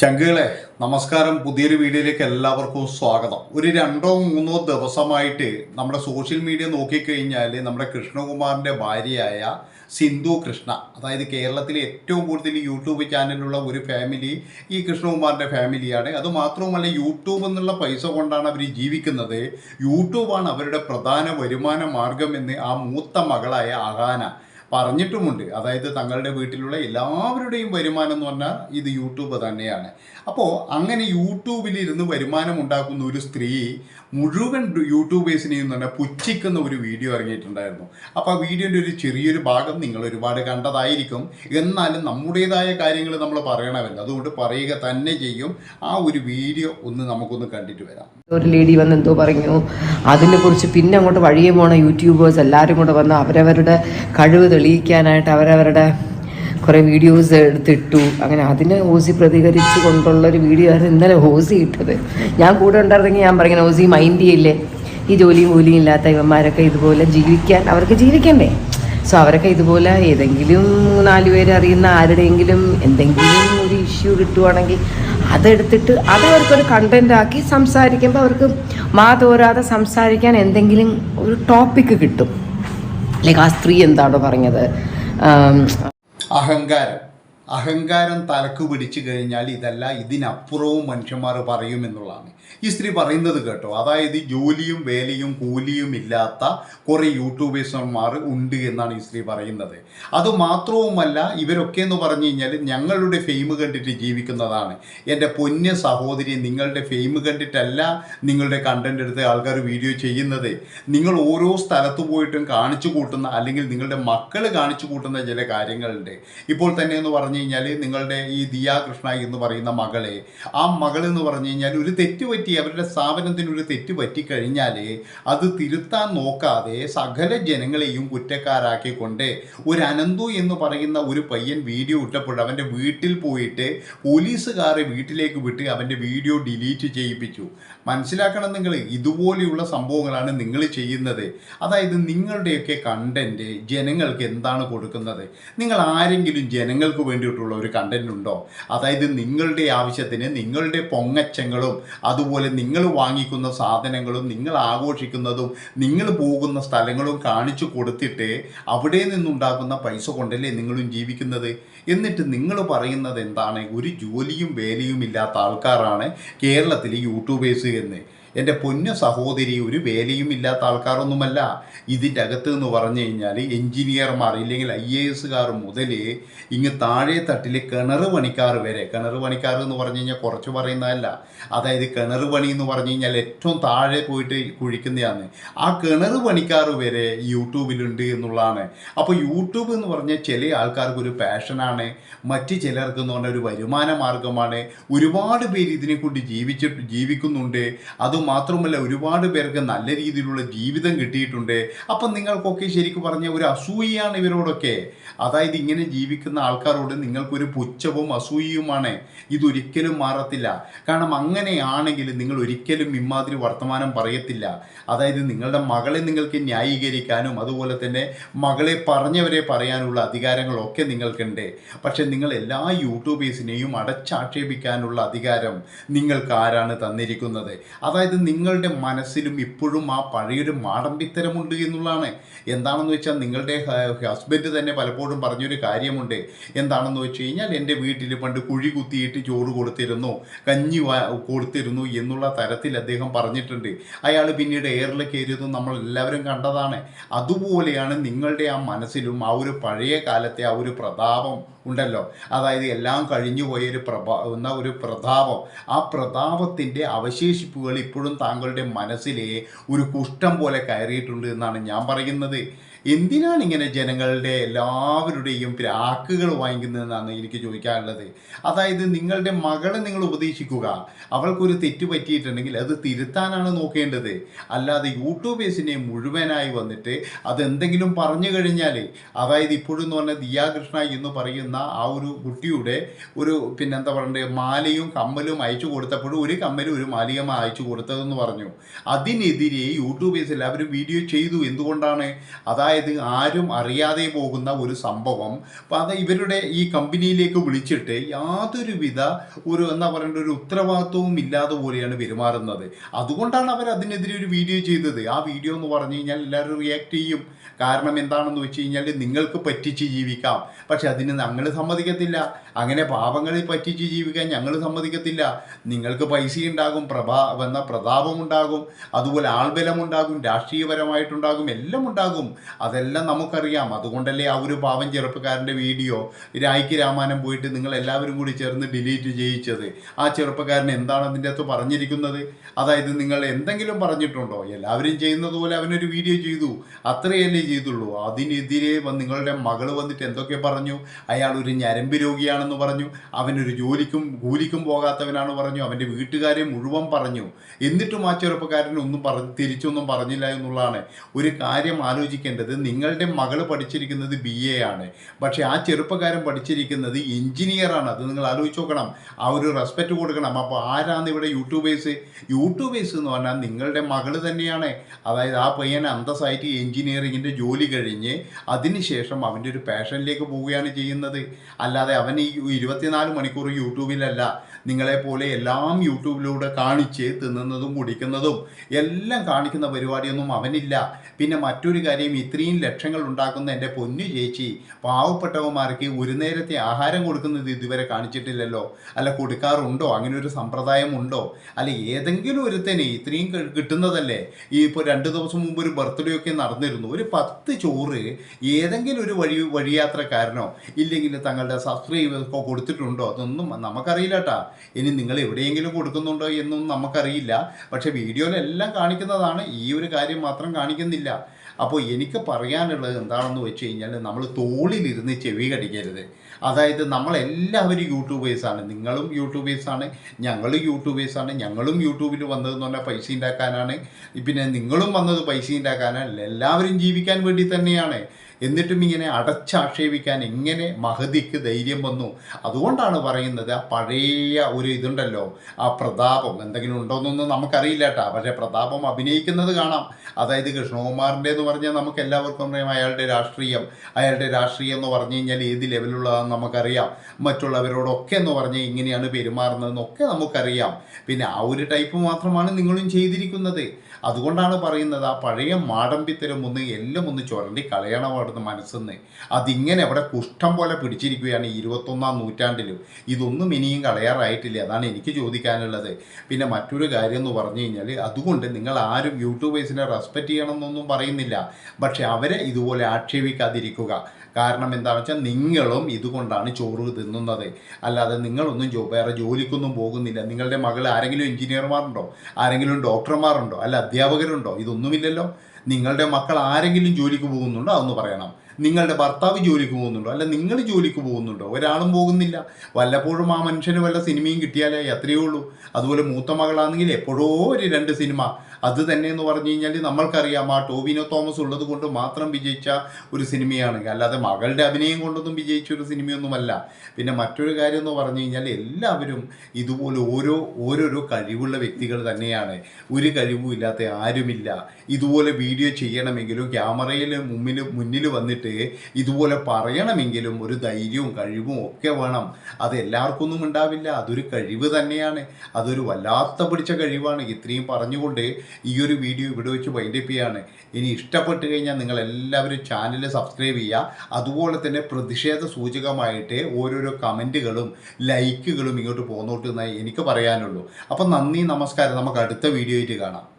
ചങ്കുകളെ നമസ്കാരം. പുതിയൊരു വീഡിയോയിലേക്ക് എല്ലാവർക്കും സ്വാഗതം. ഒരു രണ്ടോ മൂന്നോ ദിവസമായിട്ട് നമ്മുടെ സോഷ്യൽ മീഡിയ നോക്കിക്കഴിഞ്ഞാൽ നമ്മുടെ കൃഷ്ണകുമാറിന്റെ ഭാര്യയായ സിന്ധു കൃഷ്ണ അതായത് കേരളത്തിലെ ഏറ്റവും കൂടുതൽ യൂട്യൂബ് ചാനലുള്ള ഒരു ഫാമിലി ഈ കൃഷ്ണകുമാറിന്റെ ഫാമിലിയാണ്. അതുമാത്രവുമല്ല യൂട്യൂബ് എന്നുള്ള പൈസ കൊണ്ടാണ് അവർ ജീവിക്കുന്നത്. യൂട്യൂബാണ് അവരുടെ പ്രധാന വരുമാന മാർഗമെന്ന് ആ മൂത്ത മകളായ അഹാന പറഞ്ഞിട്ടുമുണ്ട്. അതായത് തങ്ങളുടെ വീട്ടിലുള്ള എല്ലാവരുടെയും വരുമാനം എന്ന് പറഞ്ഞാൽ ഇത് യൂട്യൂബ് തന്നെയാണ്. അപ്പോൾ അങ്ങനെ യൂട്യൂബിൽ യൂട്യൂബിലിരുന്ന് വരുമാനം ഉണ്ടാക്കുന്ന ഒരു സ്ത്രീ മുഴുവൻ യൂട്യൂബേഴ്സിനെയും തന്നെ പുച്ഛിക്കുന്ന ഒരു വീഡിയോ ഇറങ്ങിയിട്ടുണ്ടായിരുന്നു. അപ്പോൾ ആ വീഡിയോന്റെ ഒരു ചെറിയൊരു ഭാഗം നിങ്ങൾ ഒരുപാട് കണ്ടതായിരിക്കും. എന്നാലും നമ്മുടേതായ കാര്യങ്ങൾ നമ്മൾ പറയണമല്ലോ. അതുകൊണ്ട് പറയുക തന്നെ ചെയ്യും. ആ ഒരു വീഡിയോ ഒന്ന് നമുക്കൊന്ന് കണ്ടിട്ട് വരാം. ഒരു ലേഡി വന്ന് എന്തോ പറഞ്ഞു. അതിനെ കുറിച്ച് പിന്നെ അങ്ങോട്ട് വഴിയെ പോണ യൂട്യൂബേഴ്സ് എല്ലാവരും കൂടെ വന്ന് അവരവരുടെ കഴിവ് തെളിയിക്കാനായിട്ട് അവരവരുടെ കുറേ വീഡിയോസ് എടുത്തിട്ടു. അങ്ങനെ അതിനെ ഓസി പ്രതികരിച്ച് കൊണ്ടുള്ള ഒരു വീഡിയോ ആണ് ഇന്നലെ ഓസി ഇട്ടത്. ഞാൻ കൂടെ ഉണ്ടായിരുന്നെങ്കിൽ ഞാൻ പറയുന്നത് ഓസി മൈൻഡ് ചെയ്യില്ലേ? ഈ ജോലിയും കൂലിയും ഇല്ലാത്ത ഇവന്മാരൊക്കെ ഇതുപോലെ ജീവിക്കാൻ അവർക്ക് ജീവിക്കണ്ടേ? സോ അവരൊക്കെ ഇതുപോലെ ഏതെങ്കിലും നാല് പേര് അറിയുന്ന ആരുടെയെങ്കിലും എന്തെങ്കിലും ഒരു ഇഷ്യൂ കിട്ടുവാണെങ്കിൽ അതെടുത്തിട്ട് അത് അവർക്കൊരു കണ്ടന്റ് ആക്കി സംസാരിക്കുമ്പോൾ അവർക്ക് മാതോരാതെ സംസാരിക്കാൻ എന്തെങ്കിലും ഒരു ടോപ്പിക്ക് കിട്ടും. ലൈക്ക് ആ സ്ത്രീ എന്താണോ പറഞ്ഞത്? അഹങ്കാരം. അഹങ്കാരം തലക്ക് പിടിച്ചു കഴിഞ്ഞാൽ ഇതല്ല ഇതിനപ്പുറവും മനുഷ്യന്മാർ പറയുമെന്നുള്ളതാണ്. ഈ സ്ത്രീ പറയുന്നത് കേട്ടോ. അതായത് ജോലിയും വേലയും കൂലിയും ഇല്ലാത്ത കുറേ യൂട്യൂബേഴ്സന്മാർ ഉണ്ട് എന്നാണ് ഈ സ്ത്രീ പറയുന്നത്. അതുമാത്രവുമല്ല ഇവരൊക്കെ എന്ന് പറഞ്ഞു കഴിഞ്ഞാൽ ഞങ്ങളുടെ ഫെയിം കണ്ടിട്ട് ജീവിക്കുന്നതാണ്. എന്റെ പൊന്ന സഹോദരി നിങ്ങളുടെ ഫെയിം കണ്ടിട്ടല്ല നിങ്ങളുടെ കണ്ടന്റ് എടുത്ത് ആൾക്കാർ വീഡിയോ ചെയ്യുന്നത്. നിങ്ങൾ ഓരോ സ്ഥലത്ത് പോയിട്ടും കാണിച്ചു കൂട്ടുന്ന അല്ലെങ്കിൽ നിങ്ങളുടെ മക്കൾ കാണിച്ചു കൂട്ടുന്ന ചില കാര്യങ്ങളുണ്ട്. ഇപ്പോൾ തന്നെ എന്ന് പറഞ്ഞു കഴിഞ്ഞാൽ നിങ്ങളുടെ ഈ ദിയാ കൃഷ്ണ എന്ന് പറയുന്ന മകളെ ആ മകൾ എന്ന് പറഞ്ഞു കഴിഞ്ഞാൽ ഒരു തെറ്റ് പറ്റി അവരുടെ സ്ഥാപനത്തിന് ഒരു തെറ്റ് പറ്റിക്കഴിഞ്ഞാൽ അത് തിരുത്താൻ നോക്കാതെ സകല ജനങ്ങളെയും കുറ്റക്കാരാക്കിക്കൊണ്ട് ഒരു അനന്തു എന്ന് പറയുന്ന ഒരു പയ്യൻ വീഡിയോ ഇട്ടപ്പോൾ അവന്റെ വീട്ടിൽ പോയിട്ട് പോലീസുകാരെ വീട്ടിലേക്ക് വിട്ട് അവന്റെ വീഡിയോ ഡിലീറ്റ് ചെയ്യിപ്പിച്ചു. മനസ്സിലാക്കണം നിങ്ങൾ ഇതുപോലെയുള്ള സംഭവങ്ങളാണ് നിങ്ങൾ ചെയ്യുന്നത്. അതായത് നിങ്ങളുടെയൊക്കെ കണ്ടന്റ് ജനങ്ങൾക്ക് എന്താണ് കൊടുക്കുന്നത്? നിങ്ങൾ ആരെങ്കിലും ജനങ്ങൾക്ക് വേണ്ടിയിട്ടുള്ള ഒരു കണ്ടന്റ് ഉണ്ടോ? അതായത് നിങ്ങളുടെ ആവശ്യത്തിന് നിങ്ങളുടെ പൊങ്ങച്ചങ്ങളും അതുപോലെ നിങ്ങൾ വാങ്ങിക്കുന്ന സാധനങ്ങളും നിങ്ങൾ ആഘോഷിക്കുന്നതും നിങ്ങൾ പോകുന്ന സ്ഥലങ്ങളും കാണിച്ചു കൊടുത്തിട്ട് അവിടെ നിന്നുണ്ടാകുന്ന പൈസ കൊണ്ടല്ലേ നിങ്ങളും ജീവിക്കുന്നത്? എന്നിട്ട് നിങ്ങൾ പറയുന്നത് എന്താണ്? ഒരു ജോലിയും വേലയും ഇല്ലാത്ത ആൾക്കാരാണ് കേരളത്തിലെ യൂട്യൂബേഴ്സ് എന്ന്. എന്റെ പൊന്നു സഹോദരി ഒരു വേലയും ഇല്ലാത്ത ആൾക്കാരൊന്നുമല്ല. ഇതിന്റെ അകത്ത് എന്ന് പറഞ്ഞു കഴിഞ്ഞാൽ എഞ്ചിനീയർമാർ ഇല്ലെങ്കിൽ ഐ എ എസുകാർ മുതൽ ഇങ്ങ് താഴെ തട്ടിൽ കിണർ പണിക്കാർ വരെ കിണർ പണിക്കാർ എന്ന് പറഞ്ഞു കഴിഞ്ഞാൽ കുറച്ച് പറയുന്നതല്ല. അതായത് കിണർ പണി എന്ന് പറഞ്ഞു കഴിഞ്ഞാൽ ഏറ്റവും താഴെ പോയിട്ട് കുഴിക്കുന്നതാണ്. ആ കിണർ പണിക്കാർ വരെ യൂട്യൂബിലുണ്ട് എന്നുള്ളതാണ്. അപ്പോൾ യൂട്യൂബ് എന്ന് പറഞ്ഞാൽ ചില ആൾക്കാർക്ക് ഒരു പാഷനാണ് മറ്റ് ചിലർക്ക് എന്ന് പറഞ്ഞാൽ ഒരു വരുമാന മാർഗമാണ് ഒരുപാട് പേര് ഇതിനെ കൊണ്ട് ജീവിച്ചിട്ട് ജീവിക്കുന്നുണ്ട്. അതുമാത്രമല്ല ഒരുപാട് പേർക്ക് നല്ല രീതിയിലുള്ള ജീവിതം കിട്ടിയിട്ടുണ്ട്. അപ്പം നിങ്ങൾക്കൊക്കെ ശരിക്കും പറഞ്ഞ ഒരു അസൂയയാണ് ഇവരോടൊക്കെ. അതായത് ഇങ്ങനെ ജീവിക്കുന്ന ആൾക്കാരോട് നിങ്ങൾക്കൊരു പുച്ഛവും അസൂയയുമാണ്. ഇതൊരിക്കലും മാറത്തില്ല. കാരണം അങ്ങനെയാണെങ്കിൽ നിങ്ങൾ ഒരിക്കലും ഇമ്മാതിരി വർത്തമാനം പറയത്തില്ല. അതായത് നിങ്ങളുടെ മകളെ നിങ്ങൾക്ക് ന്യായീകരിക്കാനും അതുപോലെ തന്നെ മകളെ പറഞ്ഞവരെ പറയാനുള്ള അധികാരങ്ങളൊക്കെ നിങ്ങൾക്കുണ്ട്. പക്ഷെ നിങ്ങൾ എല്ലാ യൂട്യൂബേഴ്സിനെയും അടച്ചാക്ഷേപിക്കാനുള്ള അധികാരം നിങ്ങൾക്ക് ആരാണ് തന്നിരിക്കുന്നത്. അതായത് നിങ്ങളുടെ മനസ്സിലും ഇപ്പോഴും ആ പഴയൊരു മാടമ്പിത്തരമുണ്ട് എന്നുള്ളതാണ്. എന്താണെന്ന് വെച്ചാൽ നിങ്ങളുടെ ഹസ്ബൻഡ് തന്നെ പലപ്പോഴും പറഞ്ഞൊരു കാര്യമുണ്ട്. എന്താണെന്ന് വെച്ച് കഴിഞ്ഞാൽ എന്റെ വീട്ടിൽ പണ്ട് കുഴി കുത്തിയിട്ട് ചോറ് കൊടുത്തിരുന്നു കഞ്ഞി കൊടുത്തിരുന്നു എന്നുള്ള തരത്തിൽ അദ്ദേഹം പറഞ്ഞിട്ടുണ്ട്. അയാൾ പിന്നീട് എയറിൽ കയറിയതും നമ്മൾ എല്ലാവരും കണ്ടതാണ്. അതുപോലെയാണ് നിങ്ങളുടെ ആ മനസ്സിലും ആ ഒരു പഴയ കാലത്തെ ആ ഒരു പ്രതാപം ഉണ്ടല്ലോ. അതായത് എല്ലാം കഴിഞ്ഞു പോയൊരു പ്രഭാ എന്ന ഒരു പ്രതാപം. ആ പ്രതാപത്തിന്റെ അവശേഷിപ്പുകൾ ഇപ്പോഴും താങ്കളുടെ മനസ്സിലെ ഒരു കുഷ്ഠം പോലെ കയറിയിട്ടുണ്ട് എന്നാണ് ഞാൻ പറയുന്നത്. എന്തിനാണ് ഇങ്ങനെ ജനങ്ങളുടെ എല്ലാവരുടെയും പ്രാക്കുകൾ വാങ്ങിക്കുന്നതെന്നാണ് എനിക്ക് ചോദിക്കാനുള്ളത്. അതായത് നിങ്ങളുടെ മകളെ നിങ്ങൾ ഉപദേശിക്കുക. അവൾക്കൊരു തെറ്റ് പറ്റിയിട്ടുണ്ടെങ്കിൽ അത് തിരുത്താനാണ് നോക്കേണ്ടത്. അല്ലാതെ യൂട്യൂബേഴ്സിനെ മുഴുവനായി വന്നിട്ട് അതെന്തെങ്കിലും പറഞ്ഞു കഴിഞ്ഞാൽ അതായത് ഇപ്പോഴെന്ന് പറഞ്ഞാൽ ദിയാകൃഷ്ണ എന്ന് പറയുന്ന ആ ഒരു കുട്ടിയുടെ ഒരു പിന്നെന്താ പറയണ്ടത് മാലയും കമ്മലും അയച്ചു കൊടുത്തപ്പോഴും ഒരു കമ്മലും ഒരു മാലികമ അയച്ചു കൊടുത്തതെന്ന് പറഞ്ഞു. അതിനെതിരെ യൂട്യൂബേഴ്സ് എല്ലാവരും വീഡിയോ ചെയ്തു. എന്തുകൊണ്ടാണ്? അതായത് അതായത് ആരും അറിയാതെ പോകുന്ന ഒരു സംഭവം. അപ്പം അത് ഇവരുടെ ഈ കമ്പനിയിലേക്ക് വിളിച്ചിട്ട് യാതൊരുവിധ ഒരു എന്താ പറയേണ്ട ഒരു ഉത്തരവാദിത്വവും ഇല്ലാതെ പോലെയാണ് പെരുമാറുന്നത്. അതുകൊണ്ടാണ് അവർ അതിനെതിരെ ഒരു വീഡിയോ ചെയ്തത്. ആ വീഡിയോ എന്ന് പറഞ്ഞു കഴിഞ്ഞാൽ എല്ലാവരും റിയാക്ട് ചെയ്യും. കാരണം എന്താണെന്ന് വെച്ച് കഴിഞ്ഞാൽ നിങ്ങൾക്ക് പറ്റിച്ച് ജീവിക്കാം. പക്ഷെ അതിന് ഞങ്ങൾ സമ്മതിക്കത്തില്ല. അങ്ങനെ പാപങ്ങളിൽ പറ്റിച്ച് ജീവിക്കാൻ ഞങ്ങൾ സമ്മതിക്കത്തില്ല. നിങ്ങൾക്ക് പൈസ ഉണ്ടാകും പ്രഭാ എന്ന പ്രതാപമുണ്ടാകും അതുപോലെ ആൾബലമുണ്ടാകും രാഷ്ട്രീയപരമായിട്ടുണ്ടാകും എല്ലാം ഉണ്ടാകും. അതെല്ലാം നമുക്കറിയാം. അതുകൊണ്ടല്ലേ ആ ഒരു പാവം ചെറുപ്പക്കാരന്റെ വീഡിയോ രായ്ക്ക് രാമാനം പോയിട്ട് നിങ്ങൾ എല്ലാവരും കൂടി ചേർന്ന് ഡിലീറ്റ് ചെയ്യിച്ചത്. ആ ചെറുപ്പക്കാരൻ എന്താണ് അതിന്റെ അകത്ത് പറഞ്ഞിരിക്കുന്നത്? അതായത് നിങ്ങൾ എന്തെങ്കിലും പറഞ്ഞിട്ടുണ്ടോ? എല്ലാവരും ചെയ്യുന്നത് പോലെ അവനൊരു വീഡിയോ ചെയ്തു. അത്രയല്ലേ ചെയ്തുള്ളൂ. അതിനെതിരെ നിങ്ങളുടെ മകൾ വന്നിട്ട് എന്തൊക്കെ പറഞ്ഞു? അയാൾ ഒരു ഞരമ്പ് രോഗിയാണെന്ന് പറഞ്ഞു. അവനൊരു ജോലിക്കും കൂലിക്കും പോകാത്തവനാണ് പറഞ്ഞു. അവന്റെ വീട്ടുകാരെ മുഴുവൻ പറഞ്ഞു. എന്നിട്ടും ആ ചെറുപ്പക്കാരൻ ഒന്നും പറഞ്ഞ് തിരിച്ചൊന്നും പറഞ്ഞില്ല എന്നുള്ളതാണ്. ഒരു കാര്യം ആലോചിക്കേണ്ടത്. നിങ്ങളുടെ മകൾ പഠിച്ചിരിക്കുന്നത് ബി എ ആണ്. പക്ഷേ ആ ചെറുപ്പക്കാരൻ പഠിച്ചിരിക്കുന്നത് എഞ്ചിനീയറാണ് അത് നിങ്ങൾ ആലോചിച്ച് നോക്കണം. ആ ഒരു റെസ്പെക്റ്റ് കൊടുക്കണം. അപ്പോൾ ആരാണ് ഇവിടെ യൂട്യൂബേഴ്സ് യൂട്യൂബേഴ്സ് എന്ന് പറഞ്ഞാൽ നിങ്ങളുടെ മകൾ തന്നെയാണ്. അതായത് ആ പയ്യൻ അന്തസ്സായിട്ട് എഞ്ചിനീയറിങ്ങിന്റെ ജോലി കഴിഞ്ഞ് അതിനുശേഷം അവന്റെ ഒരു പാഷനിലേക്ക് പോവുകയാണ് ചെയ്യുന്നത്. അല്ലാതെ അവൻ ഈ ഇരുപത്തിനാല് മണിക്കൂർ യൂട്യൂബിലല്ല നിങ്ങളെപ്പോലെ എല്ലാം യൂട്യൂബിലൂടെ കാണിച്ച് തിന്നുന്നതും കുടിക്കുന്നതും എല്ലാം കാണിക്കുന്ന പരിപാടിയൊന്നും അവനില്ല. പിന്നെ മറ്റൊരു കാര്യം ഇത്രയും ലക്ഷങ്ങൾ ഉണ്ടാക്കുന്ന എന്റെ പൊന്നു ചേച്ചി പാവപ്പെട്ടവന്മാർക്ക് ഒരു നേരത്തെ ആഹാരം കൊടുക്കുന്നത് ഇതുവരെ കാണിച്ചിട്ടില്ലല്ലോ. അല്ല കൊടുക്കാറുണ്ടോ? അങ്ങനെ ഒരു സമ്പ്രദായം ഉണ്ടോ അല്ല ഏതെങ്കിലും ഒരുത്തന് ഇത്രയും കിട്ടുന്നതല്ലേ? ഈ ഇപ്പോൾ രണ്ട് ദിവസം മുമ്പ് ഒരു ബർത്ത്ഡേ ഒക്കെ നടന്നിരുന്നു. ഒരു പത്ത് ചോറ് ഏതെങ്കിലും ഒരു വഴി വഴിയാത്രക്കാരനോ ഇല്ലെങ്കിൽ തങ്ങളുടെ സബ്സ്ക്രൈബേഴ്സോ കൊടുത്തിട്ടുണ്ടോ? അതൊന്നും നമുക്കറിയില്ല കേട്ടാ ഇനി നിങ്ങൾ എവിടെയെങ്കിലും കൊടുക്കുന്നുണ്ടോ എന്നൊന്നും നമുക്കറിയില്ല. പക്ഷേ വീഡിയോയിലെല്ലാം കാണിക്കുന്നതാണ്. ഈ ഒരു കാര്യം മാത്രം കാണിക്കുന്നില്ല. അപ്പോൾ എനിക്ക് പറയാനുള്ളത് എന്താണെന്ന് വെച്ച് കഴിഞ്ഞാൽ നമ്മൾ തോളിലിരുന്ന് ചെവി കടിക്കരുത്. അതായത് നമ്മളെല്ലാവരും യൂട്യൂബേഴ്സാണ് നിങ്ങളും യൂട്യൂബേഴ്സാണ് ഞങ്ങളും യൂട്യൂബേഴ്സാണ് ഞങ്ങളും യൂട്യൂബിൽ വന്നതെന്ന് പറഞ്ഞാൽ പൈസ ഉണ്ടാക്കാനാണ്. പിന്നെ നിങ്ങളും വന്നത് പൈസ ഉണ്ടാക്കാനാണ് എല്ലാവരും ജീവിക്കാൻ വേണ്ടി തന്നെയാണ്. എന്നിട്ടും ഇങ്ങനെ അടച്ചാക്ഷേപിക്കാൻ എങ്ങനെ മഹതിക്ക് ധൈര്യം വന്നു? അതുകൊണ്ടാണ് പറയുന്നത് ആ പഴയ ഒരു ഇതുണ്ടല്ലോ ആ പ്രതാപം. എന്തെങ്കിലും ഉണ്ടോയെന്നൊന്നും നമുക്കറിയില്ല കേട്ടാ പക്ഷേ പ്രതാപം അഭിനയിക്കുന്നത് കാണാം. അതായത് കൃഷ്ണകുമാറിന്റെ എന്ന് പറഞ്ഞാൽ നമുക്ക് എല്ലാവർക്കും അറിയാം അയാളുടെ രാഷ്ട്രീയം. അയാളുടെ രാഷ്ട്രീയം എന്ന് പറഞ്ഞു കഴിഞ്ഞാൽ ഏത് ലെവലുള്ളതാണെന്ന് നമുക്കറിയാം. മറ്റുള്ളവരോടൊക്കെ എന്ന് പറഞ്ഞാൽ ഇങ്ങനെയാണ് പെരുമാറുന്നതെന്നൊക്കെ നമുക്കറിയാം. പിന്നെ ആ ഒരു ടൈപ്പ് മാത്രമാണ് നിങ്ങളും ചെയ്തിരിക്കുന്നത്. അതുകൊണ്ടാണ് പറയുന്നത് ആ പഴയ മാടമ്പിത്തരം ഒന്ന് എല്ലാം ഒന്ന് ചുരണ്ടി കളയണം അവിടുന്ന് മനസ്സെന്ന്. അതിങ്ങനെ അവിടെ കുഷ്ഠം പോലെ പിടിച്ചിരിക്കുകയാണ് ഇരുപത്തൊന്നാം നൂറ്റാണ്ടിലും. ഇതൊന്നും ഇനിയും കളയാറായിട്ടില്ല അതാണ് എനിക്ക് ചോദിക്കാനുള്ളത്. പിന്നെ മറ്റൊരു കാര്യം എന്ന് പറഞ്ഞു കഴിഞ്ഞാൽ അതുകൊണ്ട് നിങ്ങൾ ആരും യൂട്യൂബേഴ്സിനെ റെസ്പെക്റ്റ് ചെയ്യണമെന്നൊന്നും പറയുന്നില്ല. പക്ഷെ അവരെ ഇതുപോലെ ആക്ഷേപിക്കാതിരിക്കുക. കാരണം എന്താണെന്ന് വെച്ചാൽ നിങ്ങളും ഇതുകൊണ്ടാണ് ചോറ് തിന്നുന്നത്. അല്ലാതെ നിങ്ങളൊന്നും ജോ വേറെ ജോലിക്കൊന്നും പോകുന്നില്ല. നിങ്ങളുടെ മകൾ ആരെങ്കിലും എഞ്ചിനീയർമാരുണ്ടോ? ആരെങ്കിലും ഡോക്ടർമാരുണ്ടോ? അല്ല അധ്യാപകരുണ്ടോ? ഇതൊന്നുമില്ലല്ലോ. നിങ്ങളുടെ മക്കൾ ആരെങ്കിലും ജോലിക്ക് പോകുന്നുണ്ടോ അതൊന്ന് പറയണം. നിങ്ങളുടെ ഭർത്താവ് ജോലിക്ക് പോകുന്നുണ്ടോ? അല്ല നിങ്ങൾ ജോലിക്ക് പോകുന്നുണ്ടോ? ഒരാളും പോകുന്നില്ല. വല്ലപ്പോഴും ആ മനുഷ്യന് വല്ല സിനിമയും കിട്ടിയാലേ അത്രയേ ഉള്ളൂ. അതുപോലെ മൂത്ത മകളാണെങ്കിൽ എപ്പോഴോ ഒരു രണ്ട് സിനിമ. അത് തന്നെ എന്ന് പറഞ്ഞു കഴിഞ്ഞാൽ നമ്മൾക്കറിയാം ആ ടോവിനോ തോമസ് ഉള്ളത് കൊണ്ട് മാത്രം വിജയിച്ച ഒരു സിനിമയാണ് അല്ലാതെ മകളുടെ അഭിനയം കൊണ്ടൊന്നും വിജയിച്ച ഒരു സിനിമയൊന്നുമല്ല. പിന്നെ മറ്റൊരു കാര്യം എന്ന് പറഞ്ഞു കഴിഞ്ഞാൽ എല്ലാവരും ഇതുപോലെ ഓരോ ഓരോരോ കഴിവുള്ള വ്യക്തികൾ തന്നെയാണ്. ഒരു കഴിവും ഇല്ലാത്ത ആരുമില്ല. ഇതുപോലെ വീഡിയോ ചെയ്യണമെങ്കിലും ക്യാമറയിൽ മുമ്പിൽ മുന്നിൽ വന്നിട്ട് ഇതുപോലെ പറയണമെങ്കിലും ഒരു ധൈര്യവും കഴിവും ഒക്കെ വേണം. അത് എല്ലാവർക്കൊന്നും ഉണ്ടാവില്ല. അതൊരു കഴിവ് തന്നെയാണ്. അതൊരു വല്ലാത്ത പിടിച്ച കഴിവാണ്. ഇത്രയും പറഞ്ഞുകൊണ്ട് ഈ ഒരു വീഡിയോ ഇവിടെ വെച്ച് വൈൻഡപ്പ് ചെയ്യാണ്. ഇനി ഇഷ്ടപ്പെട്ട് കഴിഞ്ഞാൽ നിങ്ങൾ എല്ലാവരും ചാനൽ സബ്സ്ക്രൈബ് ചെയ്യുക. അതുപോലെ തന്നെ പ്രതിഷേധ സൂചകമായിട്ട് ഓരോരോ കമന്റുകളും ലൈക്കുകളും ഇങ്ങോട്ട് പോന്നോട്ട് എന്നായി എനിക്ക് പറയാനുള്ളൂ. അപ്പം നന്ദി നമസ്കാരം. നമുക്ക് അടുത്ത വീഡിയോയിട്ട് കാണാം.